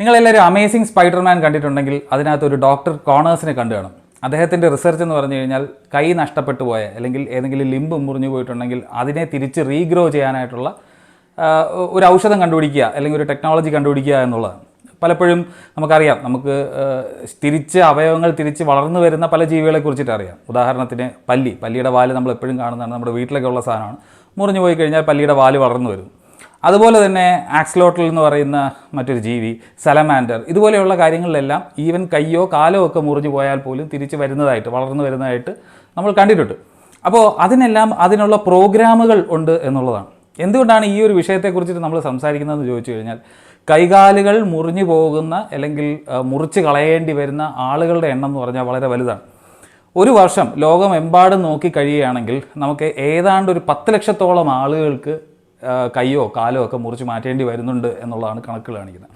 നിങ്ങളെല്ലാവരും amazing Spiderman കണ്ടിട്ടുണ്ടെങ്കിൽ അതിനകത്ത് ഒരു ഡോക്ടർ കോണേഴ്സിനെ കണ്ടു കാണും. അദ്ദേഹത്തിന്റെ റിസർച്ച് എന്ന് പറഞ്ഞു കഴിഞ്ഞാൽ കൈ നഷ്ടപ്പെട്ടു പോയ അല്ലെങ്കിൽ ഏതെങ്കിലും ലിംബ് മുറിഞ്ഞു പോയിട്ടുണ്ടെങ്കിൽ അതിനെ തിരിച്ച് റീഗ്രോ ചെയ്യാനായിട്ടുള്ള ഒരു ഔഷധം കണ്ടുപിടിക്കുക അല്ലെങ്കിൽ ഒരു ടെക്നോളജി കണ്ടുപിടിക്കുക എന്നുള്ളതാണ്. പലപ്പോഴും നമുക്കറിയാം നമുക്ക് തിരിച്ച് അവയവങ്ങൾ തിരിച്ച് വളർന്നു വരുന്ന പല ജീവികളെ കുറിച്ചിട്ട് അറിയാം. ഉദാഹരണത്തിന് പല്ലി. പല്ലിയുടെ വാൽ നമ്മൾ എപ്പോഴും കാണുന്നതാണ്. നമ്മുടെ വീട്ടിലൊക്കെ ഉള്ള സാധനമാണ്. മുറിഞ്ഞു പോയി കഴിഞ്ഞാൽ പല്ലിയുടെ വാൽ വളർന്നു വരും. അതുപോലെ തന്നെ ആക്സ്ലോട്ടൽ എന്ന് പറയുന്ന മറ്റൊരു ജീവി സലമാൻഡർ. ഇതുപോലെയുള്ള കാര്യങ്ങളിലെല്ലാം ഈവൻ കയ്യോ കാലോ ഒക്കെ മുറിഞ്ഞു പോയാൽ പോലും തിരിച്ച് വരുന്നതായിട്ട് വളർന്നു വരുന്നതായിട്ട് നമ്മൾ കണ്ടിട്ടുണ്ട്. അപ്പോൾ അതിനെല്ലാം അതിനുള്ള പ്രോഗ്രാമുകൾ ഉണ്ട് എന്നുള്ളതാണ്. എന്തുകൊണ്ടാണ് ഈ ഒരു വിഷയത്തെക്കുറിച്ചിട്ട് നമ്മൾ സംസാരിക്കുന്നതെന്ന് ചോദിച്ചു കഴിഞ്ഞാൽ കൈകാലുകൾ മുറിഞ്ഞു പോകുന്ന അല്ലെങ്കിൽ മുറിച്ച് കളയേണ്ടി വരുന്ന ആളുകളുടെ എണ്ണം എന്ന് പറഞ്ഞാൽ വളരെ വലുതാണ്. ഒരു വർഷം ലോകമെമ്പാടും നോക്കി കഴിയുകയാണെങ്കിൽ നമുക്ക് ഏതാണ്ട് ഒരു പത്ത് ലക്ഷത്തോളം ആളുകൾക്ക് ആ, കയ്യോ കാലോ ഒക്കെ മുറിച്ച് മാറ്റേണ്ടി വരുന്നുണ്ട് എന്നുള്ളതാണ് കണക്കുകൾ കാണിക്കുന്നത്.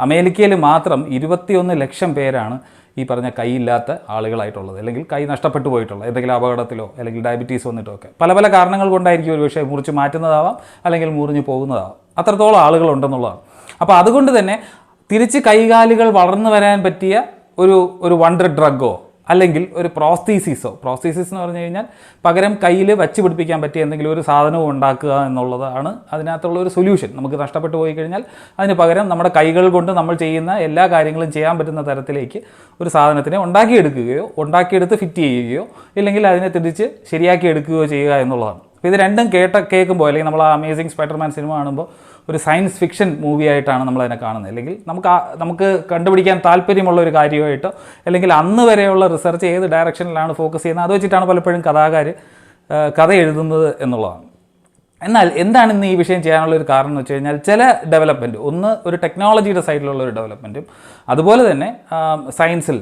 അമേരിക്കയിൽ മാത്രം ഇരുപത്തിയൊന്ന് ലക്ഷം പേരാണ് ഈ പറഞ്ഞ കൈയില്ലാത്ത ആളുകളായിട്ടുള്ളത്. അല്ലെങ്കിൽ കൈ നഷ്ടപ്പെട്ടു പോയിട്ടുള്ളത് എന്തെങ്കിലും അപകടത്തിലോ അല്ലെങ്കിൽ ഡയബറ്റീസ് വന്നിട്ടോ ഒക്കെ. പല പല കാരണങ്ങൾ കൊണ്ടായിരിക്കും ഒരു പക്ഷേ മുറിച്ച് മാറ്റുന്നതാവാം അല്ലെങ്കിൽ മുറിഞ്ഞു പോകുന്നതാവാം. അത്രത്തോളം ആളുകളുണ്ടെന്നുള്ളതാണ്. അപ്പോൾ അതുകൊണ്ട് തന്നെ തിരിച്ച് കൈകാലുകൾ വളർന്നു വരാൻ പറ്റിയ ഒരു ഒരു വണ്ടർ ഡ്രഗോ അല്ലെങ്കിൽ ഒരു പ്രോസ്തീസിസോ പ്രോസ്തീസിസ് എന്ന് പറഞ്ഞു കഴിഞ്ഞാൽ പകരം കയ്യിൽ വച്ച് പിടിപ്പിക്കാൻ പറ്റിയ എന്തെങ്കിലും ഒരു സാധനവും ഉണ്ടാക്കുക എന്നുള്ളതാണ് അതിനകത്തുള്ള ഒരു സൊല്യൂഷൻ നമുക്ക് നഷ്ടപ്പെട്ടു പോയി കഴിഞ്ഞാൽ അതിന് പകരം നമ്മുടെ കൈകൾ കൊണ്ട് നമ്മൾ ചെയ്യുന്ന എല്ലാ കാര്യങ്ങളും ചെയ്യാൻ പറ്റുന്ന തരത്തിലേക്ക് ഒരു സാധനത്തിനെ ഉണ്ടാക്കിയെടുക്കുകയോ ഉണ്ടാക്കിയെടുത്ത് ഫിറ്റ് ചെയ്യുകയോ ഇല്ലെങ്കിൽ അതിനെ തിരിച്ച് ശരിയാക്കി എടുക്കുകയോ ചെയ്യുക എന്നുള്ളതാണ്. അപ്പോൾ ഇത് രണ്ടും കേട്ട കേൾക്കുമ്പോൾ അല്ലെങ്കിൽ നമ്മൾ ആ അമേസിങ് സ്പൈഡർമാൻ സിനിമ കാണുമ്പോൾ ഒരു സയൻസ് ഫിക്ഷൻ മൂവിയായിട്ടാണ് നമ്മൾ അതിനെ കാണുന്നത്. അല്ലെങ്കിൽ നമുക്ക് നമുക്ക് കണ്ടുപിടിക്കാൻ താല്പര്യമുള്ള ഒരു കാര്യമായിട്ടോ അല്ലെങ്കിൽ അന്ന് വരെയുള്ള റിസർച്ച് ഏത് ഡയറക്ഷനിലാണ് ഫോക്കസ് ചെയ്യുന്നത് അത് വെച്ചിട്ടാണ് പലപ്പോഴും കഥാകാർ കഥ എഴുതുന്നത് എന്നുള്ളതാണ്. എന്നാൽ എന്താണ് ഇന്ന് ഈ വിഷയം ചെയ്യാനുള്ള ഒരു കാരണം എന്ന് വെച്ച് കഴിഞ്ഞാൽ ചില ഡെവലപ്മെന്റ് ഒന്ന് ഒരു ടെക്നോളജിയുടെ സൈഡിലുള്ള ഒരു ഡെവലപ്മെന്റും അതുപോലെ തന്നെ സയൻസിൽ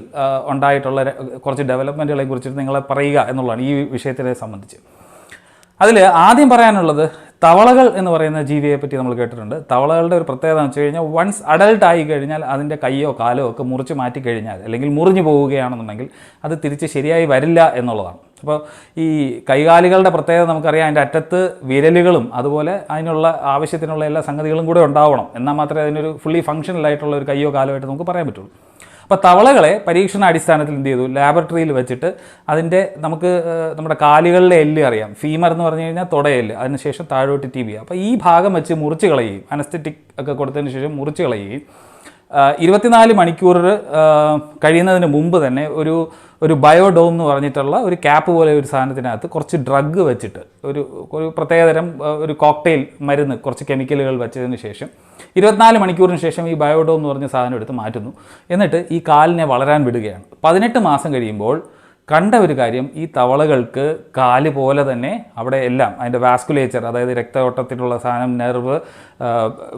ഉണ്ടായിട്ടുള്ള കുറച്ച് ഡെവലപ്മെന്റുകളെ കുറിച്ചിട്ട് നിങ്ങളെ പറയുക എന്നുള്ളതാണ് ഈ വിഷയത്തിനെ സംബന്ധിച്ച്. അതിൽ ആദ്യം പറയാനുള്ളത് തവളകൾ എന്ന് പറയുന്ന ജീവിയെ പറ്റി നമ്മൾ കേട്ടിട്ടുണ്ട്. തവളകളുടെ ഒരു പ്രത്യേകത എന്ന് വെച്ച് കഴിഞ്ഞാൽ വൺസ് അഡൽട്ട് ആയി കഴിഞ്ഞാൽ അതിന്റെ കൈയോ കാലോ ഒക്കെ മുറിച്ച് മാറ്റി കഴിഞ്ഞാൽ അല്ലെങ്കിൽ മുറിഞ്ഞു പോവുകയാണെന്നുണ്ടെങ്കിൽ അത് തിരിച്ച് ശരിയായി വരില്ല എന്നുള്ളതാണ്. അപ്പോൾ ഈ കൈകാലികളുടെ പ്രത്യേകത നമുക്കറിയാം. അതിന്റെ അറ്റത്ത് വിരലുകളും അതുപോലെ അതിനുള്ള ആവശ്യത്തിനുള്ള എല്ലാ സംഗതികളും കൂടെ ഉണ്ടാവണം. എന്നാൽ മാത്രമേ അതിനൊരു ഫുള്ളി ഫങ്ഷണൽ ആയിട്ടുള്ള ഒരു കയ്യോ കാലോ ആയിട്ട് നമുക്ക് പറയാൻ പറ്റുള്ളൂ. അപ്പോൾ തവളകളെ പരീക്ഷണാടിസ്ഥാനത്തിൽ എന്ത് ചെയ്തു? ലാബറട്ടറിയിൽ വെച്ചിട്ട് അതിന്റെ നമുക്ക് നമ്മുടെ കാലുകളിലെ എല്ല് അറിയാം. ഫീമർ എന്ന് പറഞ്ഞു കഴിഞ്ഞാൽ തുടയെല്ല് അതിനുശേഷം താഴോട്ട് ടി ബി അപ്പോൾ ഈ ഭാഗം വെച്ച് മുറിച്ച് കളയുകയും അനസ്തറ്റിക് ഒക്കെ കൊടുത്തതിന് ശേഷം മുറിച്ച് കളയുകയും ഇരുപത്തിനാല് മണിക്കൂർ കഴിയുന്നതിന് മുമ്പ് തന്നെ ഒരു ഒരു ബയോഡോം എന്ന് പറഞ്ഞിട്ടുള്ള ഒരു ക്യാപ്പ് പോലെ ഒരു സാധനത്തിനകത്ത് കുറച്ച് ഡ്രഗ് വെച്ചിട്ട് ഒരു ഒരു പ്രത്യേകതരം ഒരു കോക്ടെയിൽ മരുന്ന് കുറച്ച് കെമിക്കലുകൾ വെച്ചതിന് ശേഷം ഇരുപത്തിനാല് മണിക്കൂറിന് ശേഷം ഈ ബയോഡോം എന്ന് പറഞ്ഞ സാധനം എടുത്ത് മാറ്റുന്നു. എന്നിട്ട് ഈ കാലിനെ വളരാൻ വിടുകയാണ്. പതിനെട്ട് മാസം കഴിയുമ്പോൾ കണ്ട ഒരു കാര്യം ഈ തവളകൾക്ക് കാൽ പോലെ തന്നെ അവിടെ എല്ലാം അതിന്റെ വാസ്കുലേച്ചർ അതായത് രക്തയോട്ടത്തിലുള്ള സാധനം നെർവ്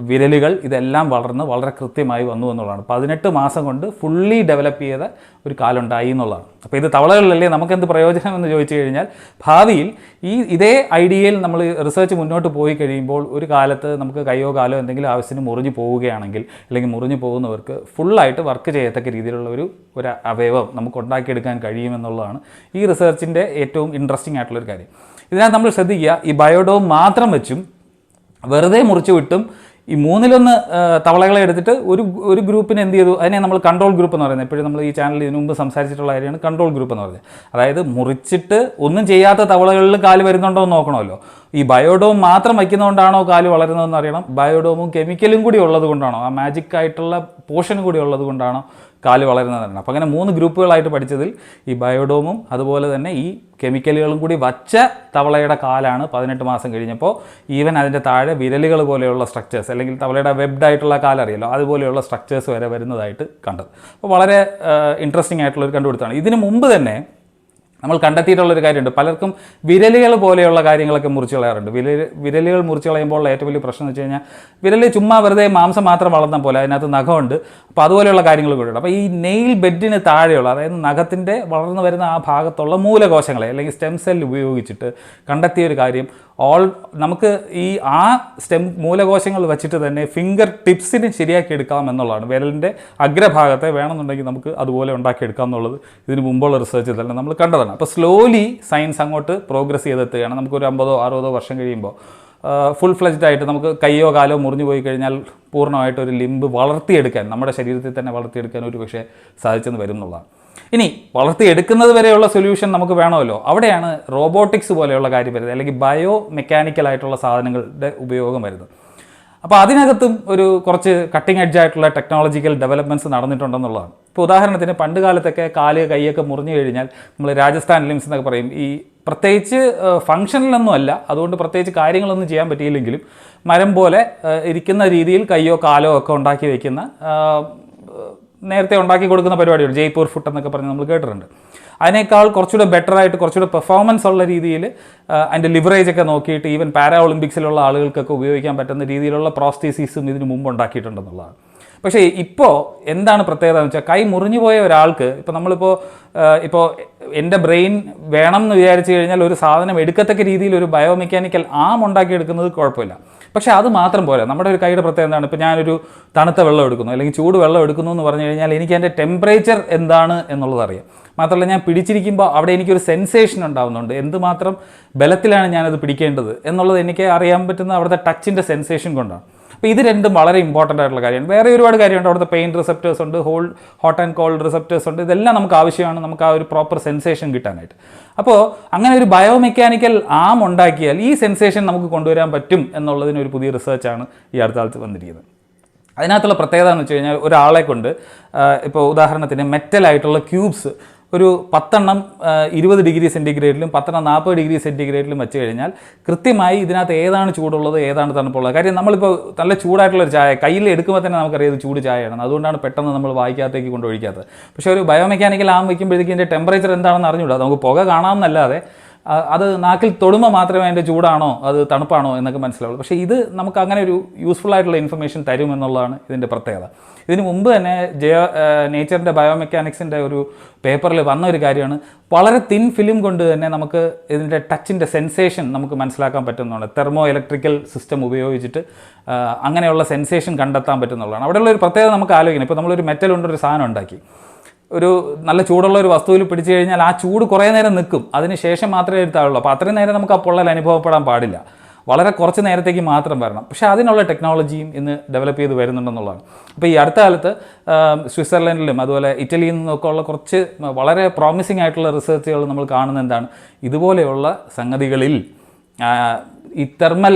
വിരലുകൾ ഇതെല്ലാം വളർന്ന് വളരെ കൃത്യമായി വന്നു എന്നുള്ളതാണ്. പതിനെട്ട് മാസം കൊണ്ട് ഫുള്ളി ഡെവലപ്പ് ചെയ്ത ഒരു കാലുണ്ടായി എന്നുള്ളതാണ്. അപ്പോൾ ഇത് തവളകളിലല്ലേ നമുക്കെന്ത് പ്രയോജനം എന്ന് ചോദിച്ചു കഴിഞ്ഞാൽ ഭാവിയിൽ ഈ ഇതേ ഐഡിയയിൽ നമ്മൾ റിസർച്ച് മുന്നോട്ട് പോയി കഴിയുമ്പോൾ ഒരു കാലത്ത് നമുക്ക് കയ്യോ കാലോ എന്തെങ്കിലും ആവശ്യത്തിന് മുറിഞ്ഞു പോവുകയാണെങ്കിൽ അല്ലെങ്കിൽ മുറിഞ്ഞു പോകുന്നവർക്ക് ഫുള്ളായിട്ട് വർക്ക് ചെയ്യത്തക്ക രീതിയിലുള്ള ഒരു ഒരു അവയവം നമുക്ക് ഉണ്ടാക്കിയെടുക്കാൻ കഴിയുമെന്നുള്ളതാണ് ഈ റിസർച്ചിന്റെ ഏറ്റവും ഇൻട്രസ്റ്റിംഗ് ആയിട്ടുള്ളൊരു കാര്യം. ഇതിനകത്ത് നമ്മൾ ശ്രദ്ധിക്കുക ഈ ബയോഡോം മാത്രം വെച്ചും വെറുതെ മുറിച്ചു വിട്ടും ഈ മൂന്നിലൊന്ന് തവളകളെ എടുത്തിട്ട് ഒരു ഒരു ഗ്രൂപ്പിന് എന്ത് ചെയ്തു? അതിനെ നമ്മൾ കൺട്രോൾ ഗ്രൂപ്പ് എന്ന് പറയുന്നത്. എപ്പോഴും നമ്മൾ ഈ ചാനലിൽ ഇതിനു മുമ്പ് സംസാരിച്ചിട്ടുള്ള കാര്യമാണ് കൺട്രോൾ ഗ്രൂപ്പ് എന്ന് പറയുന്നത്. അതായത് മുറിച്ചിട്ട് ഒന്നും ചെയ്യാത്ത തവളകളിൽ കാൽ വരുന്നുണ്ടോ എന്ന് നോക്കണമല്ലോ. ഈ ബയോഡോം മാത്രം വയ്ക്കുന്നതുകൊണ്ടാണോ കാൽ വളരുന്നതെന്ന് അറിയണം. ബയോഡോമും കെമിക്കലും കൂടി ഉള്ളത് കൊണ്ടാണോ ആ മാജിക് ആയിട്ടുള്ള പോർഷൻ കൂടി ഉള്ളത് കൊണ്ടാണോ കാൽ വളരുന്നതെന്ന് അപ്പോൾ അങ്ങനെ മൂന്ന് ഗ്രൂപ്പുകളായിട്ട് പഠിച്ചതിൽ ഈ ബയോഡോമും അതുപോലെ തന്നെ ഈ കെമിക്കലുകളും കൂടി വച്ച തവളയുടെ കാലാണ് പതിനെട്ട് മാസം കഴിഞ്ഞപ്പോൾ ഈവൻ അതിന്റെ താഴെ വിരലുകൾ പോലെയുള്ള സ്ട്രക്ചേഴ്സ് അല്ലെങ്കിൽ തവളയുടെ വെബ്ഡ് ആയിട്ടുള്ള കാലറിയല്ലോ അതുപോലെയുള്ള സ്ട്രക്ചേഴ്സ് വരെ വരുന്നതായിട്ട് കണ്ടത്. അപ്പോൾ വളരെ ഇൻട്രസ്റ്റിംഗ് ആയിട്ടുള്ള ഒരു കണ്ടുപിടുത്തമാണ്. ഇതിന് മുമ്പ് തന്നെ നമ്മൾ കണ്ടെത്തിയിട്ടുള്ളൊരു കാര്യമുണ്ട്. പലർക്കും വിരലുകൾ പോലെയുള്ള കാര്യങ്ങളൊക്കെ മുറിച്ച് കളയാറുണ്ട്. വിരൽ വിരലുകൾ മുറിച്ച് കളയുമ്പോൾ ഏറ്റവും വലിയ പ്രശ്നം എന്ന് വെച്ച് കഴിഞ്ഞാൽ വിരൽ ചുമ്മാ വെറുതെ മാംസം മാത്രം വളർന്ന പോലെ അതിനകത്ത് നഖമുണ്ട്. അപ്പോൾ അതുപോലെയുള്ള കാര്യങ്ങൾ കൂടെ ഉണ്ട്. അപ്പോൾ ഈ നെയിൽ ബെഡിന് താഴെയുള്ള അതായത് നഖത്തിന്റെ വളർന്നു വരുന്ന ആ ഭാഗത്തുള്ള മൂലകോശങ്ങളെ അല്ലെങ്കിൽ സ്റ്റെം സെൽ ഉപയോഗിച്ചിട്ട് കണ്ടെത്തിയ ഒരു കാര്യം ഓൾ നമുക്ക് ഈ ആ സ്റ്റെം മൂലകോശങ്ങൾ വെച്ചിട്ട് തന്നെ ഫിംഗർ ടിപ്സിന് ശരിയാക്കി എടുക്കാം എന്നുള്ളതാണ്. വിരലിന്റെ അഗ്രഭാഗത്തെ വേണമെന്നുണ്ടെങ്കിൽ നമുക്ക് അതുപോലെ ഉണ്ടാക്കിയെടുക്കാം എന്നുള്ളത് ഇതിന് മുമ്പുള്ള റിസർച്ചിൽ തന്നെ നമ്മൾ കണ്ടതാണ്. അപ്പോൾ സ്ലോലി സയൻസ് അങ്ങോട്ട് പ്രോഗ്രസ് ചെയ്തെത്തുകയാണ്. നമുക്കൊരു അമ്പതോ അറുപതോ വർഷം കഴിയുമ്പോൾ ഫുൾ ഫ്ലെജ്ഡ് ആയിട്ട് നമുക്ക് കയ്യോ കാലോ മുറിഞ്ഞു പോയി കഴിഞ്ഞാൽ പൂർണമായിട്ട് ഒരു ലിംബ് വളർത്തിയെടുക്കാൻ നമ്മുടെ ശരീരത്തിൽ തന്നെ വളർത്തിയെടുക്കാൻ ഒരു പക്ഷേ സാധിച്ചെന്ന് വരും എന്നുള്ളതാണ്. ഇനി വളർത്തിയെടുക്കുന്നത് വരെയുള്ള സൊല്യൂഷൻ നമുക്ക് വേണമല്ലോ. അവിടെയാണ് റോബോട്ടിക്സ് പോലെയുള്ള കാര്യം വരുന്നത്. അല്ലെങ്കിൽ ബയോ മെക്കാനിക്കൽ ആയിട്ടുള്ള സാധനങ്ങളുടെ ഉപയോഗം വരുന്നത്. അപ്പോൾ അതിനകത്തും ഒരു കുറച്ച് കട്ടിംഗ് എഡ്ജ് ആയിട്ടുള്ള ടെക്നോളജിക്കൽ ഡെവലപ്മെന്റ്സ് നടന്നിട്ടുണ്ടെന്നുള്ളതാണ്. ഇപ്പോൾ ഉദാഹരണത്തിന് പണ്ട് കാലത്തൊക്കെ കാൽ കൈയൊക്കെ മുറിഞ്ഞു കഴിഞ്ഞാൽ നമ്മൾ രാജസ്ഥാൻ ലിംസ് എന്നൊക്കെ പറയും. ഈ പ്രത്യേകിച്ച് ഫംഗ്ഷനിലൊന്നും അല്ല. അതുകൊണ്ട് പ്രത്യേകിച്ച് കാര്യങ്ങളൊന്നും ചെയ്യാൻ പറ്റിയില്ലെങ്കിലും മരം പോലെ ഇരിക്കുന്ന രീതിയിൽ കയ്യോ കാലോ ഒക്കെ ഉണ്ടാക്കി വയ്ക്കുന്ന നേരത്തെ ഉണ്ടാക്കി കൊടുക്കുന്ന പരിപാടിയുണ്ട് ജയ്പൂർ ഫുഡ് എന്നൊക്കെ പറഞ്ഞ് നമ്മൾ കേട്ടിട്ടുണ്ട്. അതിനേക്കാൾ കുറച്ചുകൂടെ ബെറ്റർ ആയിട്ട് കുറച്ചുകൂടെ പെർഫോമൻസ് ഉള്ള രീതിയിൽ അതിന്റെ ലിവറേജ് ഒക്കെ നോക്കിയിട്ട് ഈവൻ പാരാ ഒളിമ്പിക്സിലുള്ള ആളുകൾക്കൊക്കെ ഉപയോഗിക്കാൻ പറ്റുന്ന രീതിയിലുള്ള പ്രോസ്റ്റീസീസും ഇതിനു മുമ്പ് ഉണ്ടാക്കിയിട്ടുണ്ടെന്നുള്ളതാണ്. പക്ഷേ ഇപ്പോൾ എന്താണ് പ്രത്യേകത എന്ന് വെച്ചാൽ കൈ മുറിഞ്ഞു പോയ ഒരാൾക്ക് ഇപ്പോൾ നമ്മളിപ്പോൾ ഇപ്പോൾ എന്റെ ബ്രെയിൻ വേണം എന്ന് വിചാരിച്ചു കഴിഞ്ഞാൽ ഒരു സാധനം എടുക്കത്തക്ക രീതിയിൽ ഒരു ബയോമെക്കാനിക്കൽ ആം ഉണ്ടാക്കിയെടുക്കുന്നത് കുഴപ്പമില്ല. പക്ഷേ അത് മാത്രം പോരാ. നമ്മുടെ ഒരു കൈയുടെ പ്രത്യേകത എന്താണ്? ഇപ്പോൾ ഞാനൊരു തണുത്ത വെള്ളം എടുക്കുന്നു അല്ലെങ്കിൽ ചൂട് വെള്ളം എടുക്കുന്നു എന്ന് പറഞ്ഞു കഴിഞ്ഞാൽ എനിക്ക് എന്റെ ടെമ്പറേച്ചർ എന്താണ് എന്നുള്ളത് അറിയാം. മാത്രമല്ല ഞാൻ പിടിച്ചിരിക്കുമ്പോൾ അവിടെ എനിക്കൊരു സെൻസേഷൻ ഉണ്ടാകുന്നുണ്ട് എന്തുമാത്രം ബലത്തിലാണ് ഞാനത് പിടിക്കേണ്ടത് എന്നുള്ളത് എനിക്ക് അറിയാൻ പറ്റുന്ന അവിടുത്തെ ടച്ചിന്റെ സെൻസേഷൻ കൊണ്ടാണ്. അപ്പോൾ ഇത് രണ്ടും വളരെ ഇമ്പോർട്ടന്റ് ആയിട്ടുള്ള കാര്യമാണ്. വേറെ ഒരുപാട് കാര്യമുണ്ട്. അവിടുത്തെ പെയിൻ റിസപ്റ്റേഴ്സ് ഉണ്ട് whole hot and cold receptors ഉണ്ട്. ഇതെല്ലാം നമുക്ക് ആവശ്യമാണ്. നമുക്ക് ആ ഒരു പ്രോപ്പർ സെൻസേഷൻ കിട്ടാനായിട്ട്. അപ്പോൾ അങ്ങനെ ഒരു ബയോമെക്കാനിക്കൽ ആം ഉണ്ടാക്കിയാൽ ഈ സെൻസേഷൻ നമുക്ക് കൊണ്ടുവരാൻ പറ്റും എന്നുള്ളതിന് ഒരു പുതിയ റിസർച്ചാണ് ഈ അടുത്ത കാലത്ത് വന്നിരിക്കുന്നത്. അതിനകത്തുള്ള പ്രത്യേകത എന്ന് വെച്ച് കഴിഞ്ഞാൽ ഒരാളെ കൊണ്ട് ഇപ്പോൾ ഉദാഹരണത്തിന് മെറ്റലായിട്ടുള്ള ക്യൂബ്സ് ഒരു പത്തെണ്ണം ഇരുപത് ഡിഗ്രി സെന്റിഗ്രേഡിലും പത്തെണ്ണം നാൽപ്പത് ഡിഗ്രി സെന്റിഗ്രേഡിലും വെച്ച് കഴിഞ്ഞാൽ കൃത്യമായി ഇതിനകത്ത് ഏതാണ് ചൂടുള്ളത് ഏതാണ് തണുപ്പുള്ളത്. കാര്യം നമ്മളിപ്പോൾ നല്ല ചൂടായിട്ടുള്ള ഒരു ചായ കയ്യിൽ എടുക്കുമ്പോൾ തന്നെ നമുക്കറിയാം ഇത് ചൂട് ചായയാണ്. അതുകൊണ്ടാണ് പെട്ടെന്ന് നമ്മൾ വായിക്കാത്തേക്ക് കൊണ്ടൊഴിക്കാത്തത് പക്ഷേ ഒരു ബയോമെക്കാനിക്കൽ ആം വയ്ക്കുമ്പോഴത്തേക്ക് ഇതിന്റെ ടെമ്പറേച്ചർ എന്താണെന്ന് അറിഞ്ഞുകൂടാ. നമുക്ക് പുക കാണാമെന്നല്ലാതെ അത് നാക്കിൽ തൊടുമ്പോൾ മാത്രമേ അതിന്റെ ചൂടാണോ അത് തണുപ്പാണോ എന്നൊക്കെ മനസ്സിലാവുള്ളൂ. പക്ഷേ ഇത് നമുക്ക് അങ്ങനെ ഒരു യൂസ്ഫുൾ ആയിട്ടുള്ള ഇൻഫർമേഷൻ തരും എന്നുള്ളതാണ് ഇതിന്റെ പ്രത്യേകത. ഇതിന് മുമ്പ് തന്നെ ജയോ നേച്ചറിന്റെ ബയോമെക്കാനിക്സിന്റെ ഒരു പേപ്പറിൽ വന്ന ഒരു കാര്യമാണ്. വളരെ തിൻ ഫിലിം കൊണ്ട് തന്നെ നമുക്ക് ഇതിന്റെ ടച്ചിന്റെ സെൻസേഷൻ നമുക്ക് മനസ്സിലാക്കാൻ പറ്റുന്നതാണ്. തെർമോ ഇലക്ട്രിക്കൽ സിസ്റ്റം ഉപയോഗിച്ചിട്ട് അങ്ങനെയുള്ള സെൻസേഷൻ കണ്ടെത്താൻ പറ്റുന്നുള്ളതാണ് അവിടെയുള്ള ഒരു പ്രത്യേകത നമുക്ക് ആലോചിക്കണം. ഇപ്പോൾ നമ്മളൊരു മെറ്റൽ കൊണ്ടൊരു സാധനം ഉണ്ടാക്കി. ഒരു നല്ല ചൂടുള്ള ഒരു വസ്തുവിൽ പിടിച്ചു കഴിഞ്ഞാൽ ആ ചൂട് കുറേ നേരം നിൽക്കും. അതിന് ശേഷം മാത്രമേ എടുത്താളുള്ളൂ അപ്പോൾ അത്രയും നേരം നമുക്ക് ആ പൊള്ളൽ അനുഭവപ്പെടാൻ പാടില്ല. വളരെ കുറച്ച് നേരത്തേക്ക് മാത്രം വരണം. പക്ഷേ അതിനുള്ള ടെക്നോളജിയും ഇന്ന് ഡെവലപ്പ് ചെയ്ത് വരുന്നുണ്ടെന്നുള്ളതാണ്. അപ്പോൾ ഈ അടുത്ത കാലത്ത് സ്വിറ്റ്സർലൻഡിലും അതുപോലെ ഇറ്റലിയിൽ നിന്നൊക്കെ ഉള്ള കുറച്ച് വളരെ പ്രോമിസിംഗ് ആയിട്ടുള്ള റിസർച്ചുകൾ നമ്മൾ കാണുന്ന എന്താണ്? ഇതുപോലെയുള്ള സംഗതികളിൽ ഈ തെർമൽ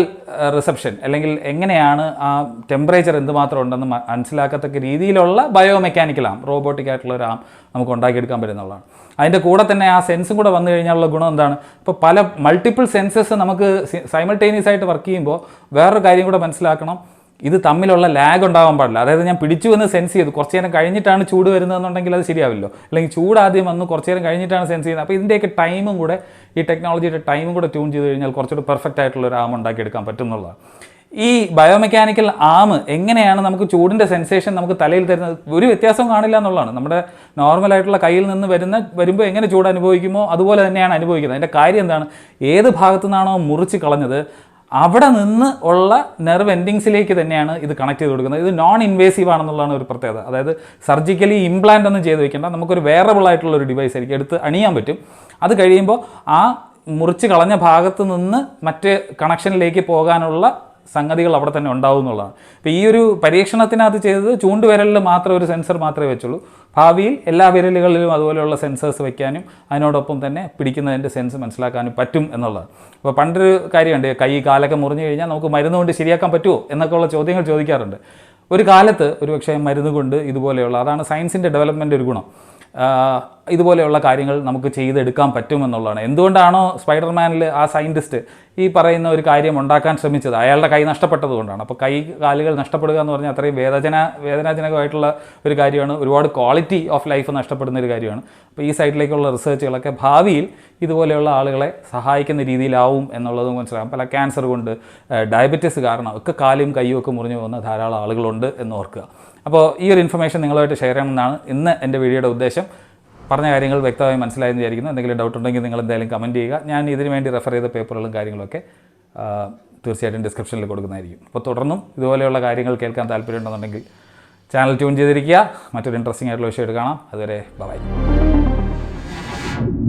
റിസപ്ഷൻ അല്ലെങ്കിൽ എങ്ങനെയാണ് ആ ടെമ്പറേച്ചർ എന്തുമാത്രം ഉണ്ടെന്ന് മനസ്സിലാക്കത്തക്ക രീതിയിലുള്ള ബയോമെക്കാനിക്കൽ ആം റോബോട്ടിക് ആയിട്ടുള്ള ഒരു ആം നമുക്ക് ഉണ്ടാക്കിയെടുക്കാൻ പറ്റുന്നുള്ളതാണ്. അതിന്റെ കൂടെ തന്നെ ആ സെൻസും കൂടെ വന്നു കഴിഞ്ഞാലുള്ള ഗുണം എന്താണ്? ഇപ്പോൾ പല മൾട്ടിപ്പിൾ സെൻസസ് നമുക്ക് സൈമൾട്ടേനിയസ് ആയിട്ട് വർക്ക് ചെയ്യുമ്പോൾ വേറൊരു കാര്യം കൂടെ മനസ്സിലാക്കണം. ഇത് തമ്മിലുള്ള ലാഗ് ഉണ്ടാവാൻ പാടില്ല. അതായത് ഞാൻ പിടിച്ചു എന്ന് സെൻസ് ചെയ്തു. കുറച്ച് നേരം കഴിഞ്ഞിട്ടാണ് ചൂട് വരുന്നതെന്നുണ്ടെങ്കിൽ അത് ശരിയാവില്ലോ. അല്ലെങ്കിൽ ചൂട് ആദ്യം വന്ന് കുറച്ച് നേരം കഴിഞ്ഞിട്ടാണ് സെൻസ് ചെയ്യുന്നത്. അപ്പോൾ ഇതിന്റെയൊക്കെ ടൈമും കൂടെ ഈ ടെക്നോളജിയുടെ ടൈമും കൂടെ ട്യൂൺ ചെയ്ത് കഴിഞ്ഞാൽ കുറച്ചുകൂടി പെർഫെക്റ്റ് ആയിട്ടുള്ള ഒരു ആം ഉണ്ടാക്കിയെടുക്കാൻ പറ്റും എന്നുള്ളതാണ് ഈ ബയോമെക്കാനിക്കൽ ആം എങ്ങനെയാണ് നമുക്ക് ചൂടിന്റെ സെൻസേഷൻ നമുക്ക് തലയിൽ തരുന്നത്? ഒരു വ്യത്യാസവും കാണില്ല എന്നുള്ളതാണ്. നമ്മുടെ നോർമലായിട്ടുള്ള കയ്യിൽ നിന്ന് വരുന്ന വരുമ്പോൾ എങ്ങനെ ചൂട് അനുഭവിക്കുമോ അതുപോലെ തന്നെയാണ് അനുഭവിക്കുന്നത്. അതിന്റെ കാര്യം എന്താണ്? ഏത് ഭാഗത്തു നിന്നാണോ മുറിച്ച് കളഞ്ഞത് അവിടെ നിന്ന് ഉള്ള നെർവ് എൻഡിങ്സിലേക്ക് തന്നെയാണ് ഇത് കണക്ട് ചെയ്ത് കൊടുക്കുന്നത്. ഇത് നോൺ ഇൻവേസീവ് ആണെന്നുള്ളതാണ് ഒരു പ്രത്യേകത. അതായത് സർജിക്കലി ഇംപ്ലാന്റ് ഒന്നും ചെയ്ത് വെക്കേണ്ട. നമുക്കൊരു വേറബിൾ ആയിട്ടുള്ള ഒരു ഡിവൈസ് ആയിരിക്കും. എടുത്ത് അണിയാൻ പറ്റും. അത് കഴിയുമ്പോൾ ആ മുറിച്ച് കളഞ്ഞ ഭാഗത്ത് നിന്ന് മറ്റ് കണക്ഷനിലേക്ക് പോകാനുള്ള സംഗതികൾ അവിടെ തന്നെ ഉണ്ടാവും എന്നുള്ളതാണ്. അപ്പോൾ ഈ ഒരു പരീക്ഷണത്തിനകത്ത് ചെയ്തത് ചൂണ്ടുവിരലിൽ മാത്രം ഒരു സെൻസർ മാത്രമേ വെച്ചുള്ളൂ. ഭാവിയിൽ എല്ലാ വിരലുകളിലും അതുപോലെയുള്ള സെൻസേഴ്സ് വെക്കാനും അതിനോടൊപ്പം തന്നെ പിടിക്കുന്നതിന്റെ സെൻസ് മനസ്സിലാക്കാനും പറ്റും എന്നുള്ളത് അപ്പോൾ പണ്ടൊരു കാര്യമുണ്ട് കൈ കാലൊക്കെ മുറിഞ്ഞു കഴിഞ്ഞാൽ നമുക്ക് മരുന്ന് കൊണ്ട് ശരിയാക്കാൻ പറ്റുമോ എന്നൊക്കെയുള്ള ചോദ്യങ്ങൾ ചോദിക്കാറുണ്ട്. ഒരു കാലത്ത് ഒരുപക്ഷെ മരുന്ന് കൊണ്ട് ഇതുപോലെയുള്ള അതാണ് സയൻസിന്റെ ഡെവലപ്മെന്റ് ഒരു ഗുണം. ഇതുപോലെയുള്ള കാര്യങ്ങൾ നമുക്ക് ചെയ്തെടുക്കാൻ പറ്റുമെന്നുള്ളതാണ്. എന്തുകൊണ്ടാണോ സ്പൈഡർമാനിൽ ആ സയന്റിസ്റ്റ് ഈ പറയുന്ന ഒരു കാര്യം ഉണ്ടാക്കാൻ ശ്രമിച്ചത്? അയാളുടെ കൈ നഷ്ടപ്പെട്ടത് കൊണ്ടാണ്. അപ്പോൾ കൈ കാലുകൾ നഷ്ടപ്പെടുക എന്ന് പറഞ്ഞാൽ അത്രയും വേദന വേദനാജനകമായിട്ടുള്ള ഒരു കാര്യമാണ്. ഒരുപാട് ക്വാളിറ്റി ഓഫ് ലൈഫ് നഷ്ടപ്പെടുന്ന ഒരു കാര്യമാണ്. അപ്പോൾ ഈ സൈഡിലേക്കുള്ള റിസർച്ചുകളൊക്കെ ഭാവിയിൽ ഇതുപോലെയുള്ള ആളുകളെ സഹായിക്കുന്ന രീതിയിലാവും എന്നുള്ളത് മനസ്സിലാകും പല ക്യാൻസർ കൊണ്ട് ഡയബറ്റീസ് കാരണം ഒക്കെ കാലും കൈയും ഒക്കെ മുറിഞ്ഞു പോകുന്ന ധാരാളം ആളുകളുണ്ട് എന്ന് ഓർക്കുക. അപ്പോൾ ഈ ഒരു ഇൻഫർമേഷൻ നിങ്ങളുമായിട്ട് ഷെയർ ചെയ്യണമെന്നാണ് ഇന്ന് എന്റെ വീഡിയോയുടെ ഉദ്ദേശം. പറഞ്ഞ കാര്യങ്ങൾ വ്യക്തമായി മനസ്സിലായെന്ന് വിചാരിക്കുന്നു. എന്തെങ്കിലും ഡൗട്ട് ഉണ്ടെങ്കിൽ നിങ്ങൾ എന്തായാലും കമന്റ് ചെയ്യുക. ഞാൻ ഇതിനു വേണ്ടി റെഫർ ചെയ്ത പേപ്പറുകളും കാര്യങ്ങളൊക്കെ തീർച്ചയായിട്ടും ഡിസ്ക്രിപ്ഷനിൽ കൊടുക്കുന്നതായിരിക്കും. അപ്പോൾ തുടർന്നും ഇതുപോലെയുള്ള കാര്യങ്ങൾ കേൾക്കാൻ താല്പര്യമുണ്ടെന്നുണ്ടെങ്കിൽ ചാനൽ ട്യൂൺ ചെയ്തിരിക്കുക. മറ്റൊരു ഇൻട്രസ്റ്റിംഗ് ആയിട്ടുള്ള വിഷയമായിട്ട് കാണാം. അതുവരെ ബൈ